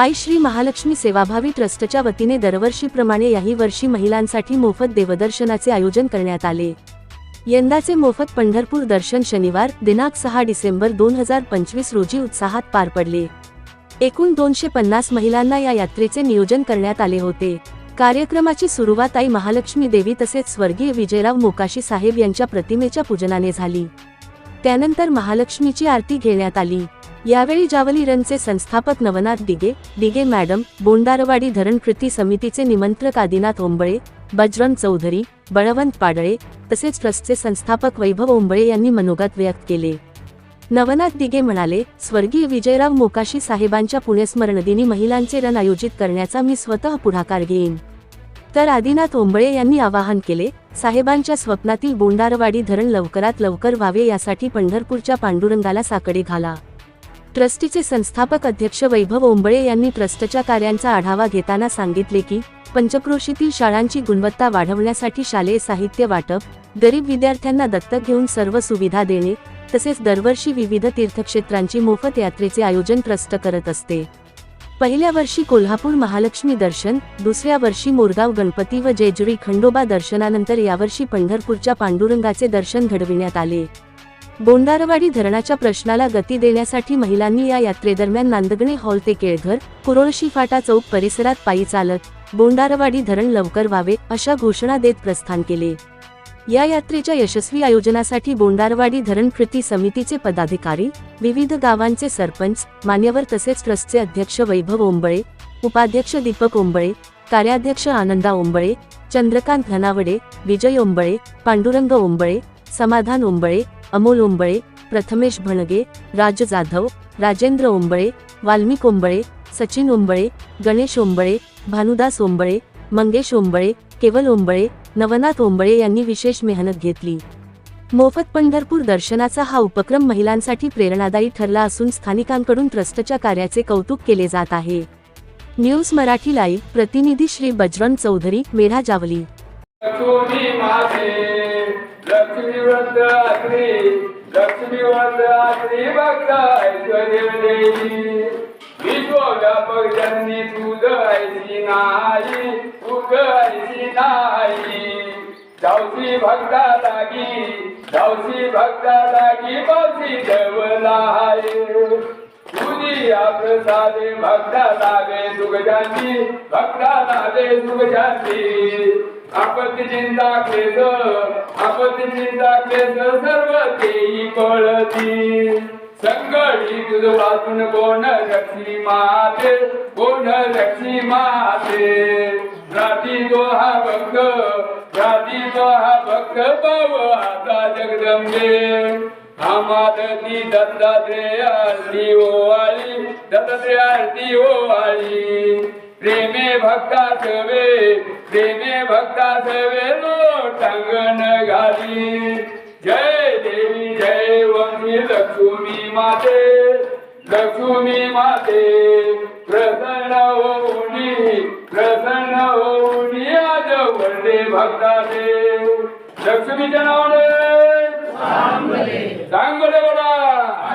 आई श्री महालक्ष्मी सेवाभावी ट्रस्टच्या वतीने दरवर्षीप्रमाणे याही वर्षी महिलांसाठी मोफत देवदर्शनाचे आयोजन करण्यात आले. यंदाचे मोफत पंढरपूर दर्शन शनिवार दिनांक सहा डिसेंबर दोन हजार पंचवीस रोजी उत्साहात पार पडले. एकूण दोनशे पन्नास महिलांना या यात्रेचे नियोजन करण्यात आले होते. कार्यक्रमाची सुरुवात आई महालक्ष्मी देवी तसेच स्वर्गीय विजयराव मोकाशी साहेब यांच्या प्रतिमेच्या पूजनाने झाली. त्यानंतर महालक्ष्मीची आरती घेण्यात आली. यावेळी जावली रनचे संस्थापक नवनाथ दिगे दिगे मॅडम बोंडारवाडी धरण कृती समितीचे निमंत्रक आदिनाथ ओंबळे बजरंग चौधरी बळवंत पाडळे तसेच ट्रस्टचे संस्थापक वैभव ओंबळे यांनी मनोगत व्यक्त केले. नवनाथ दिगे म्हणाले स्वर्गीय विजयराव मोकाशी साहेबांच्या पुण्यस्मरणदिनी महिलांचे रन आयोजित करण्याचा मी स्वतः पुढाकार घेईन. तर आदिनाथ ओंबळे यांनी आवाहन केले साहेबांच्या स्वप्नातील बोंडारवाडी धरण लवकरात लवकर व्हावे यासाठी पंढरपूरच्या पांडुरंगाला साकडे घाला. ट्रस्टीचे संस्थापक अध्यक्ष वैभव ओंबळे यांनी ट्रस्टच्या कार्यांचा आढावा घेताना सांगितले की पंचक्रोशीतील शाळांची गुणवत्ता वाढवण्यासाठी शालेय साहित्य वाटप गरीब विद्यार्थ्यांना दत्तक घेऊन सर्व सुविधा देणे तसेच दरवर्षी विविध तीर्थक्षेत्रांची मोफत यात्रेचे आयोजन ट्रस्ट करत असते. पहिल्या वर्षी कोल्हापूर महालक्ष्मी दर्शन दुसऱ्या वर्षी मोरगाव गणपती व जेजुरी खंडोबा दर्शनानंतर यावर्षी पंढरपूरच्या पांडुरंगाचे दर्शन घडविण्यात आले. बोंडारवाडी धरणाच्या प्रश्नाला गती देण्यासाठी महिलांनी या यात्रेदरम्यान नांदगणे हॉल ते केळघर कुरोळशी फाटा चौक परिसरात पायी चालत बोंडारवाडी धरण लवकर व्हावे अशा घोषणा देत प्रस्थान केले. या यात्रेच्या यशस्वी आयोजनासाठी बोंडारवाडी धरण कृती समितीचे पदाधिकारी विविध गावांचे सरपंच मान्यवर तसेच ट्रस्टचे अध्यक्ष वैभव ओंबळे उपाध्यक्ष दीपक ओंबळे कार्याध्यक्ष आनंदा ओंबळे चंद्रकांत धनावडे विजय ओंबळे पांडुरंग ओंबळे समाधान ओंबळे अमोल ओंबळे प्रथमेश भणगे राज जाधव राजेंद्र ओंबळे वाल्मिक ओंबळे सचिन ओंबळे गणेश ओंबळे भानुदास ओंबळे मंगेश ओंबळे केवल ओंबळे नवनाथ ओंबळे यांनी विशेष मेहनत घेतली. मोफत पंढरपूर दर्शनाचा हा उपक्रम महिलांसाठी प्रेरणादायी ठरला असून स्थानिकांकडून ट्रस्टच्या कार्याचे कौतुक केले जात आहे. न्यूज मराठी लाईव्ह प्रतिनिधी श्री बजरंग चौधरी मेढा जावली. लक्ष्मी माते लक्ष्मी व्रत आश्री लक्ष्मी व्रत आश्री भक्त ऐश्वर्य देवी. विश्वव्यापक जननी तुझ ऐशी नाही तुझ ऐशी नाही. जावसी भक्ता लागी जावसी भक्ता लागी पावसी देवला आहे तुझी प्रसादे भक्ता लागे सुख जाती भक्ता लागे सुख जाती आपत्ती चिंता केलं आपत्ती चिंता क्लेश सर्व तेही कळती संगडी तुझ वाचून कोण रक्षी माते कोण रक्षी माते. राती तो हा भक्त राती तो हा भक्त भाव आता जगदंबे. आमादती दत्तात्रेय आरती ओवाळी दत्तात्रेय आरती ओवाळी प्रेमे भक्ता सवे प्रेमे भक्ता सवे लोटांगण घाली. जय देवी जय वंशी लक्ष्मी माते. लक्ष्मी माते प्रसन्न होऊनी प्रसन्न होऊनी आज वंदे भक्ता दे लक्ष्मीच्या नावाने. चांगले बोला.